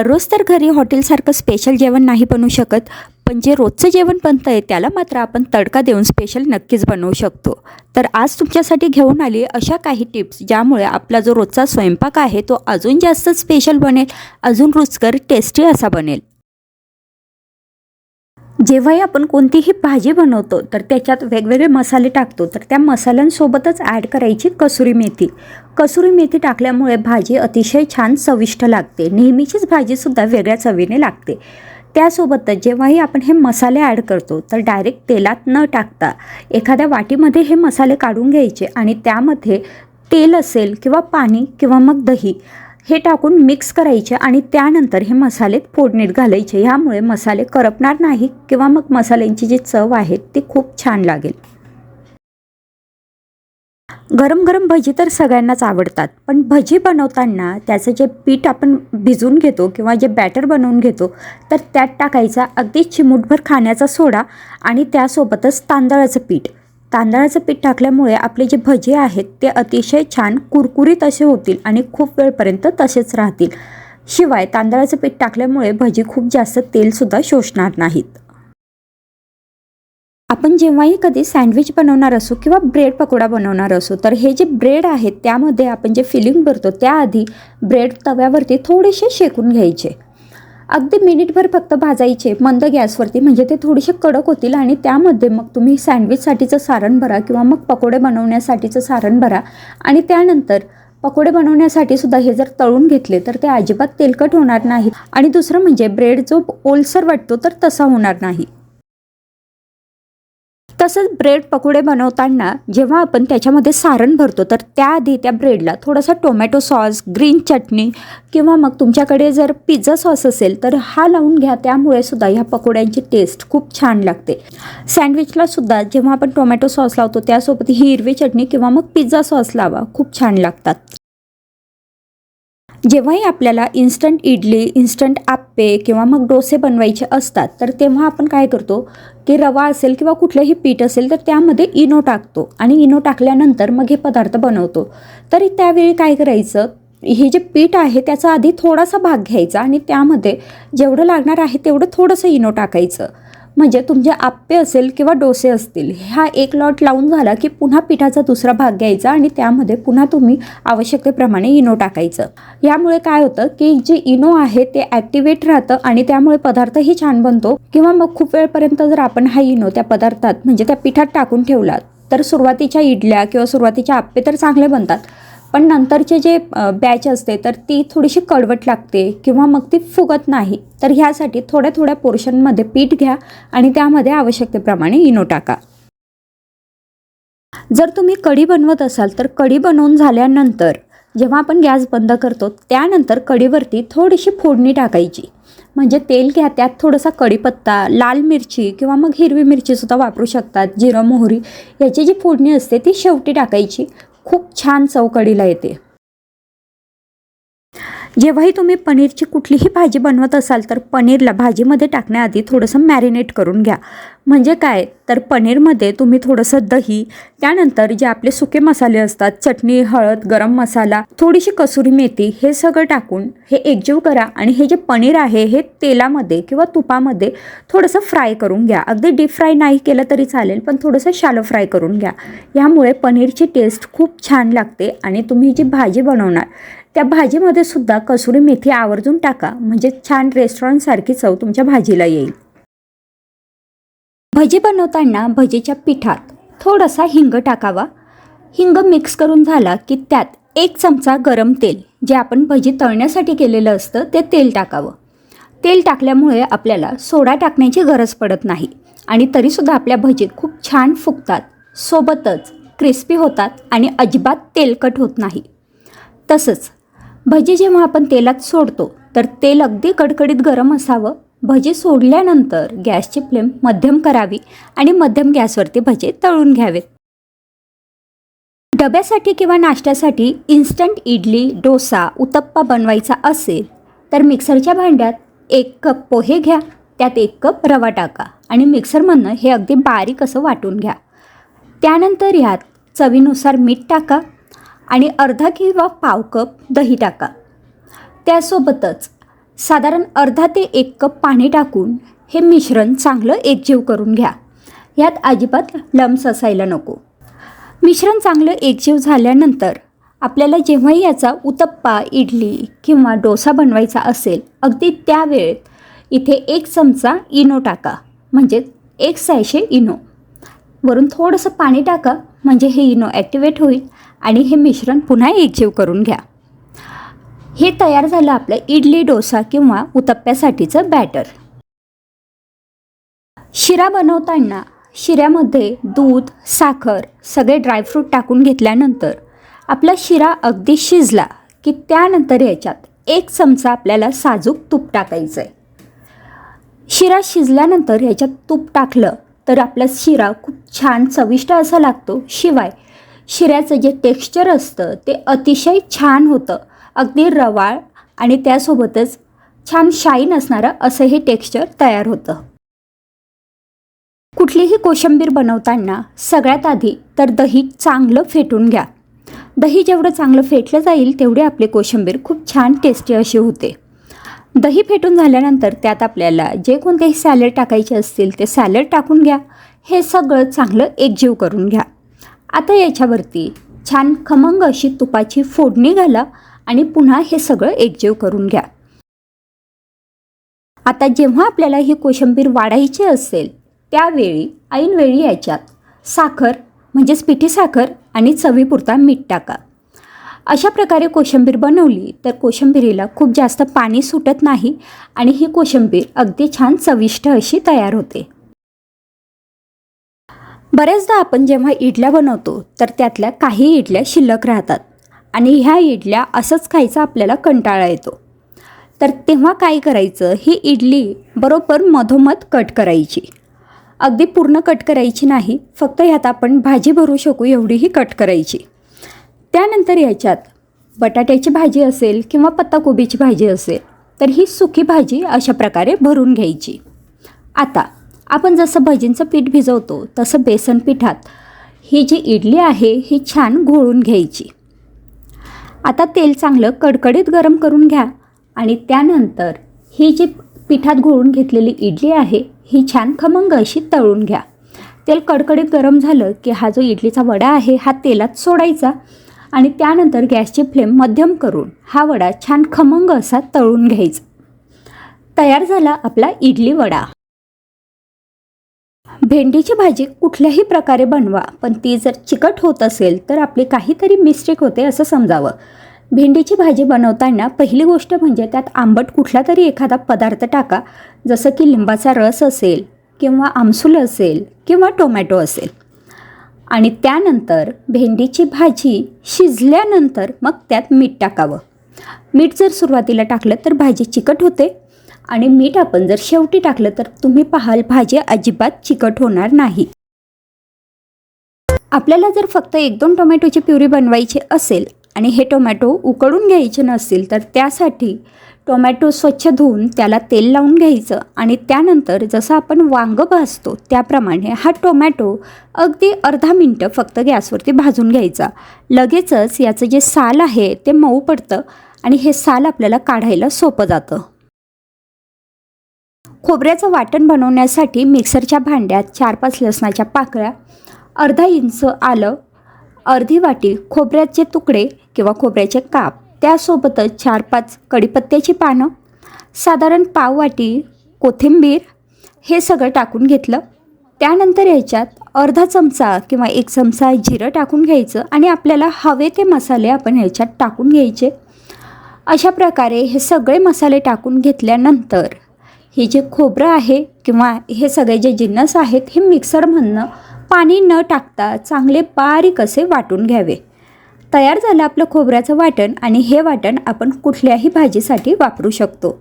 दररोज तर घरी हॉटेलसारखं स्पेशल जेवण नाही बनवू शकत पण जे रोजचं जेवण बनतं आहे त्याला मात्र आपण तडका देऊन स्पेशल नक्कीच बनवू शकतो. तर आज तुमच्यासाठी घेऊन आली अशा काही टिप्स ज्यामुळे आपला जो रोजचा स्वयंपाक आहे तो अजून जास्त स्पेशल बनेल अजून रुचकर टेस्टी असा बनेल. जेव्हाही आपण कोणतीही भाजी बनवतो तर त्याच्यात वेगवेगळे मसाले टाकतो तर त्या मसाल्यांसोबतच ॲड करायची कसुरी मेथी. कसुरी मेथी टाकल्यामुळे भाजी अतिशय छान चविष्ट लागते. नेहमीचीच भाजीसुद्धा वेगळ्या चवीने लागते. त्यासोबतच जेव्हाही आपण हे मसाले ॲड करतो तर डायरेक्ट तेलात न टाकता एखाद्या वाटीमध्ये हे मसाले काढून घ्यायचे आणि त्यामध्ये तेल असेल किंवा पाणी किंवा मग दही हे टाकून मिक्स करायचे आणि त्यानंतर हे मसाले फोडणीत घालायचे. ह्यामुळे मसाले करपणार नाही किंवा मग मसाल्यांची जी चव आहे ती खूप छान लागेल. गरम गरम भजी तर सगळ्यांनाच आवडतात पण भजी बनवताना त्याचं जे पीठ आपण भिजून घेतो किंवा जे बॅटर बनवून घेतो तर त्यात टाकायचा अगदी चिमूटभर खाण्याचा सोडा आणि त्यासोबतच तांदळाचं पीठ. तांदळाचं पीठ टाकल्यामुळे आपले जे भजे आहेत ते अतिशय छान कुरकुरीत असे होतील आणि खूप वेळपर्यंत तसेच राहतील. शिवाय तांदळाचं पीठ टाकल्यामुळे भजी खूप जास्त तेलसुद्धा शोषणार नाहीत. आपण जेव्हाही कधी सँडविच बनवणार असू किंवा ब्रेड पकोडा बनवणार असू तर हे जे ब्रेड आहेत त्यामध्ये आपण जे फिलिंग भरतो त्याआधी ब्रेड तव्यावरती थोडेसे शेकून घ्यायचे. अगदी मिनिटभर फक्त भाजायचे मंद गॅसवरती म्हणजे ते थोडेसे कडक होतील आणि त्यामध्ये मग तुम्ही सँडविचसाठीचं सारण भरा किंवा मग पकोडे बनवण्यासाठीचं सारण भरा. आणि त्यानंतर पकोडे बनवण्यासाठी सुद्धा हे जर तळून घेतले तर ते अजिबात तेलकट होणार नाही. आणि दुसरं म्हणजे ब्रेड जो ओलसर वाटतो तर तसा होणार नाही. तसंच ब्रेड पकोडे बनवताना जेव्हा आपण त्याच्यामध्ये सारण भरतो तर त्याआधी त्या ब्रेडला थोडासा टोमॅटो सॉस ग्रीन चटणी किंवा मग तुमच्याकडे जर पिझ्झा सॉस असेल तर हा लावून घ्या. त्यामुळे सुद्धा ह्या पकोड्यांची टेस्ट खूप छान लागते. सँडविचला सुद्धा जेव्हा आपण टोमॅटो सॉस लावतो त्यासोबत ही हिरवी चटणी किंवा मग पिझ्झा सॉस लावा. खूप छान लागतात. जेव्हाही आपल्याला इन्स्टंट इडली इन्स्टंट आप्पे किंवा मग डोसे बनवायचे असतात तर तेव्हा आपण काय करतो की रवा असेल किंवा कुठलंही पीठ असेल तर त्यामध्ये इनो टाकतो आणि इनो टाकल्यानंतर मग हे पदार्थ बनवतो. तरी त्यावेळी काय करायचं हे जे पीठ आहे त्याचा आधी थोडासा भाग घ्यायचा आणि त्यामध्ये जेवढं लागणार आहे तेवढं थोडंसं इनो टाकायचं. म्हणजे तुमचे आप्पे असेल किंवा डोसे असतील हा एक लॉट लावून झाला की पुन्हा पिठाचा दुसरा भाग घ्यायचा आणि त्यामध्ये पुन्हा तुम्ही आवश्यकतेप्रमाणे इनो टाकायचं. यामुळे काय होतं की जे इनो आहे ते ॲक्टिवेट राहतं आणि त्यामुळे पदार्थही छान बनतो. किंवा मग खूप वेळपर्यंत जर आपण हा इनो त्या पदार्थात म्हणजे त्या पिठात टाकून ठेवला तर सुरुवातीच्या इडल्या किंवा सुरुवातीच्या आप्पे तर चांगले बनतात. पण नंतरचे जे बॅच असते तर ती थोडीशी कडवट लागते किंवा मग ती फुगत नाही. तर ह्यासाठी थोड्या थोड्या पोर्शनमध्ये पीठ घ्या आणि त्यामध्ये आवश्यकतेप्रमाणे इनो टाका. जर तुम्ही कढी बनवत असाल तर कढी बनवून झाल्यानंतर जेव्हा आपण गॅस बंद करतो त्यानंतर कढीवरती थोडीशी फोडणी टाकायची. म्हणजे तेल घ्या त्यात थोडासा कढीपत्ता लाल मिरची किंवा मग हिरवी मिरचीसुद्धा वापरू शकतात जिरं मोहरी याची जी फोडणी असते ती शेवटी टाकायची. खूप छान चौकडीला येते. जेव्हाही तुम्ही पनीरची कुठलीही भाजी बनवत असाल तर पनीरला भाजीमध्ये टाकण्याआधी थोडंसं मॅरिनेट करून घ्या. म्हणजे काय? तर पनीरमध्ये तुम्ही थोडंसं दही त्यानंतर जे आपले सुके मसाले असतात चटणी हळद गरम मसाला थोडीशी कसुरी मेथी हे सगळं टाकून हे एकजीव करा आणि हे जे पनीर आहे हे तेलामध्ये किंवा तुपामध्ये थोडंसं फ्राय करून घ्या. अगदी डीप फ्राय नाही केलं तरी चालेल पण थोडंसं शालो फ्राय करून घ्या. यामुळे पनीरची टेस्ट खूप छान लागते आणि तुम्ही जी भाजी बनवणार त्या भाजीमध्ये सुद्धा कसुरी मेथी आवर्जून टाका. म्हणजे छान रेस्टॉरंटसारखी चव तुमच्या भाजीला येईल. भजी बनवताना भजीच्या पिठात थोडासा हिंग टाकावा. हिंग मिक्स करून झाला की त्यात एक चमचा गरम तेल जे आपण भजी तळण्यासाठी केलेलं असतं ते तेल टाकावं. तेल टाकल्यामुळे आपल्याला सोडा टाकण्याची गरज पडत नाही आणि तरीसुद्धा आपल्या भजीत खूप छान फुगतात सोबतच क्रिस्पी होतात आणि अजिबात तेलकट होत नाही. तसंच भजी जेव्हा आपण तेलात सोडतो तर तेल अगदी कडकडीत गरम असावं. भजी सोडल्यानंतर गॅसची फ्लेम मध्यम करावी आणि मध्यम गॅसवरती भजे तळून घ्यावेत. डब्यासाठी किंवा नाश्त्यासाठी इन्स्टंट इडली डोसा उत्तप्पा बनवायचा असेल तर मिक्सरच्या भांड्यात एक कप पोहे घ्या त्यात एक कप रवा टाका आणि मिक्सरमधनं हे अगदी बारीक असं वाटून घ्या. त्यानंतर ह्यात चवीनुसार मीठ टाका आणि अर्धा किंवा पाव कप दही टाका. त्यासोबतच साधारण अर्धा ते एक कप पाणी टाकून हे मिश्रण चांगलं एकजीव करून घ्या. यात अजिबात लम्स असायला नको. मिश्रण चांगलं एकजीव झाल्यानंतर आपल्याला जेव्हाही याचा उत्तप्पा इडली किंवा डोसा बनवायचा असेल अगदी त्यावेळेत इथे एक चमचा इनो टाका म्हणजे एक सॅशे इनो. वरून थोडंसं पाणी टाका म्हणजे हे इनो ॲक्टिवेट होईल आणि हे मिश्रण पुन्हा एकजीव करून घ्या. हे तयार झालं आपलं इडली डोसा किंवा उत्तप्प्यासाठीचं बॅटर. शिरा बनवताना शिऱ्यामध्ये दूध साखर सगळे ड्रायफ्रूट टाकून घेतल्यानंतर आपला शिरा अगदी शिजला की त्यानंतर याच्यात एक चमचा आपल्याला साजूक तूप टाकायचं आहे शिरा शिजल्यानंतर याच्यात तूप टाकलं तर आपला शिरा खूप छान चविष्ट असा लागतो. शिवाय शिऱ्याचं जे टेक्स्चर असतं ते अतिशय छान होतं. अगदी रवाळ आणि त्यासोबतच छान शाईन असणारं असं हे टेक्स्चर तयार होतं. कुठलीही कोशिंबीर बनवताना सगळ्यात आधी तर दही चांगलं फेटून घ्या. दही जेवढं चांगलं फेटलं जाईल तेवढी आपली कोशिंबीर खूप छान टेस्टी अशी होते. दही फेटून झाल्यानंतर त्यात आपल्याला जे कोणतेही सॅलड टाकायचे असतील ते सॅलड टाकून घ्या. हे सगळं चांगलं एकजीव करून घ्या. आता याच्यावरती छान खमंग अशी तुपाची फोडणी घाला आणि पुन्हा हे सगळं एकजीव करून घ्या. आता जेव्हा आपल्याला ही कोशिंबीर वाढायची असेल त्यावेळी ऐनवेळी याच्यात साखर म्हणजेच पिठी साखर आणि चवीपुरता मीठ टाका. अशा प्रकारे कोशिंबीर बनवली तर कोशंबिरीला खूप जास्त पाणी सुटत नाही आणि ही कोशिंबीर अगदी छान चविष्ट अशी तयार होते. बऱ्याचदा आपण जेव्हा इडल्या बनवतो तर त्यातल्या काही इडल्या शिल्लक राहतात. आणि ह्या इडल्या असंच खायचा आपल्याला कंटाळा येतो. तर तेव्हा काय करायचं? ही इडली बरोबर मधोमध कट करायची. अगदी पूर्ण कट करायची नाही फक्त ह्यात आपण भाजी भरू शकू एवढीही कट करायची. त्यानंतर याच्यात बटाट्याची भाजी असेल किंवा पत्ताकोबीची भाजी असेल तर ही सुकी भाजी अशा प्रकारे भरून घ्यायची. आता आपण जसं भजींचं पीठ भिजवतो तसं बेसन पिठात ही जी इडली आहे ही छान घोळून घ्यायची. आता तेल चांगलं कडकडीत गरम करून घ्या आणि त्यानंतर ही जी पिठात घोळून घेतलेली इडली आहे ही छान खमंग अशी तळून घ्या. तेल कडकडीत गरम झालं की हा जो इडलीचा वडा आहे हा तेलात सोडायचा आणि त्यानंतर गॅसची फ्लेम मध्यम करून हा वडा छान खमंग असा तळून घ्यायचा. तयार झाला आपला इडली वडा. भेंडीची भाजी कुठल्याही प्रकारे बनवा पण ती जर चिकट होत असेल तर आपली काहीतरी मिस्टेक होते असं समजावं. भेंडीची भाजी बनवताना पहिली गोष्ट म्हणजे त्यात आंबट कुठला तरी एखादा पदार्थ टाका जसं की लिंबाचा रस असेल किंवा आमसूल असेल किंवा टोमॅटो असेल. आणि त्यानंतर भेंडीची भाजी शिजल्यानंतर मग त्यात मीठ टाकावं. मीठ जर सुरुवातीला टाकलं तर भाजी चिकट होते आणि मीठ आपण जर शेवटी टाकलं तर तुम्ही पाहाल भाजी अजिबात चिकट होणार नाही. आपल्याला जर फक्त एक दोन टोमॅटोची प्युरी बनवायची असेल आणि हे टोमॅटो उकळून घ्यायचे नसतील तर त्यासाठी टोमॅटो स्वच्छ धुवून त्याला तेल लावून घ्यायचं आणि त्यानंतर जसं आपण वांगं भाजतो त्याप्रमाणे हा टोमॅटो अगदी अर्धा मिनटं फक्त गॅसवरती भाजून घ्यायचा. लगेचच याचं जे साल आहे ते मऊ पडतं आणि हे साल आपल्याला काढायला सोपं जातं. खोबऱ्याचं वाटण बनवण्यासाठी मिक्सरच्या भांड्यात चार पाच लसणाच्या पाकळ्या अर्धा इंच आलं अर्धी वाटी खोबऱ्याचे तुकडे किंवा खोबऱ्याचे काप. त्यासोबतच चार पाच कढीपत्त्याची पानं साधारण पाव वाटी कोथिंबीर हे सगळं टाकून घेतलं. त्यानंतर याच्यात अर्धा चमचा किंवा एक चमचा जिरं टाकून घ्यायचं आणि आपल्याला हवे ते मसाले आपण ह्याच्यात टाकून घ्यायचे. अशा प्रकारे हे सगळे मसाले टाकून घेतल्यानंतर हे जे खोबरं आहे किंवा हे सगळे जे जिन्नस आहेत हे मिक्सरमधनं पाणी न टाकता चांगले बारीक असे वाटून घ्यावे. तयार झालं आपलं खोबऱ्याचं वाटण आणि हे वाटण आपण कुठल्याही भाजीसाठी वापरू शकतो.